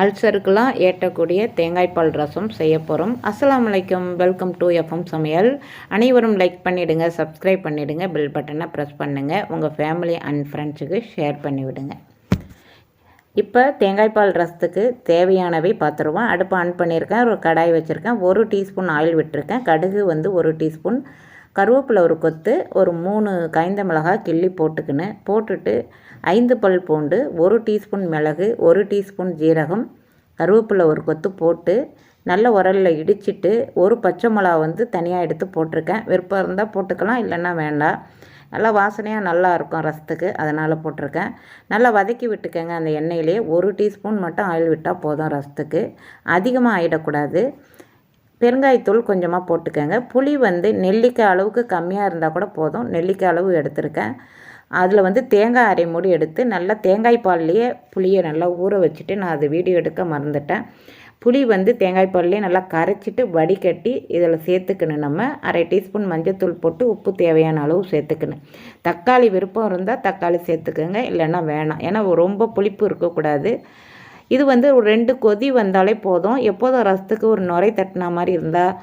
அல்சருக்கெலாம் ஏற்றக்கூடிய தேங்காய்ப்பால் ரசம் செய்ய போகிறோம் அஸ்லாம் வலைக்கம் வெல்கம் டு எஃப்எம் சமையல். அனைவரும் லைக் பண்ணிவிடுங்க சப்ஸ்கிரைப் பண்ணிவிடுங்க பெல் பட்டனை ப்ரெஸ் பண்ணுங்கள் உங்கள் ஃபேமிலி அண்ட் ஃப்ரெண்ட்ஸுக்கு ஷேர் பண்ணிவிடுங்க. இப்போ தேங்காய்ப்பால் ரசத்துக்கு தேவையானவை பார்த்துருவோம். அடுப்பு ஆன் பண்ணியிருக்கேன் ஒரு கடாய் வச்சுருக்கேன் ஒரு டீஸ்பூன் ஆயில் விட்டுருக்கேன். கடுகு வந்து ஒரு டீஸ்பூன் கருவேப்பிலை ஒரு கொத்து ஒரு மூணு காய்ந்த மிளகாய் கிள்ளி போட்டுக்கின்னு. போட்டுட்டு ஐந்து பல் பூண்டு ஒரு டீஸ்பூன் மிளகு ஒரு டீஸ்பூன் ஜீரகம் கருவேப்பிலை ஒரு கொத்து போட்டு நல்ல உரலில் இடிச்சிட்டு ஒரு பச்சை மிளகா வந்து தனியாக எடுத்து போட்டிருக்கேன். விருப்பம் இருந்தால் போட்டுக்கலாம் இல்லைன்னா வேண்டாம். நல்லா வாசனையாக நல்லா இருக்கும் ரசத்துக்கு அதனால் போட்டிருக்கேன். நல்லா வதக்கி விட்டுக்கோங்க அந்த எண்ணெயிலே. ஒரு டீஸ்பூன் மட்டும் ஆயில் விட்டால் போதும் ரசத்துக்கு. அதிகமாக ஆகிடக்கூடாது பெருங்காயத்தூள் கொஞ்சமாக போட்டுக்கோங்க. புளி வந்து நெல்லிக்காய் அளவுக்கு கம்மியாக இருந்தால் கூட போதும். நெல்லிக்காய் அளவு எடுத்திருக்கேன். அதில் வந்து தேங்காய் அரை மூடி எடுத்து நல்லா தேங்காய் பால்லையே புளியை நல்லா ஊற வச்சுட்டு நான் அது வீடியோ எடுக்க மறந்துட்டேன். புளி வந்து தேங்காய் பால்லையே நல்லா கரைச்சிட்டு வடிகட்டி இதில் சேர்த்துக்கணும் நம்ம. அரை டீஸ்பூன் மஞ்சத்தூள் போட்டு உப்பு தேவையான அளவு சேர்த்துக்கணும். தக்காளி விருப்பம் இருந்தால் தக்காளி சேர்த்துக்கோங்க. இல்லைன்னா வேணாம். ஏன்னா ரொம்ப புளிப்பு இருக்கக்கூடாது. இது வந்து ஒரு ரெண்டு கொதி வந்தாலே போதும். எப்போதும் ரசத்துக்கு ஒரு நுரை தட்டின மாதிரி இருந்தால்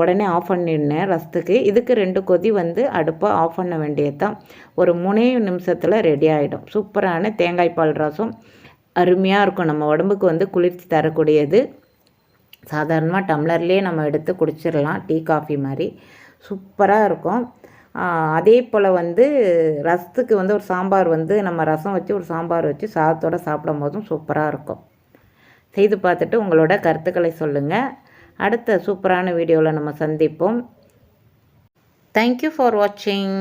உடனே ஆஃப் பண்ணிடுனேன் ரசத்துக்கு. இதுக்கு ரெண்டு கொதி வந்து அடுப்பை ஆஃப் பண்ண வேண்டியது தான் ஒரு மூணே நிமிஷத்தில் ரெடி ஆகிடும் சூப்பரான தேங்காய் பால் ரசம். அருமையாக இருக்கும். நம்ம உடம்புக்கு வந்து குளிர்ச்சி தரக்கூடியது. சாதாரணமாக டம்ளர்லேயே நம்ம எடுத்து குடிச்சிடலாம் டீ காஃபி மாதிரி. சூப்பராக இருக்கும். அதே போல் வந்து ரசத்துக்கு வந்து ஒரு சாம்பார் வந்து நம்ம ரசம் வச்சு ஒரு சாம்பார் வச்சு சாதத்தோடு சாப்பிடும் போதும் சூப்பராக இருக்கும். செய்து பார்த்துட்டு உங்களோட கருத்துக்களை சொல்லுங்கள் அடுத்த சூப்பரான வீடியோவில் நம்ம சந்திப்போம். தேங்க்யூ ஃபார் வாட்சிங்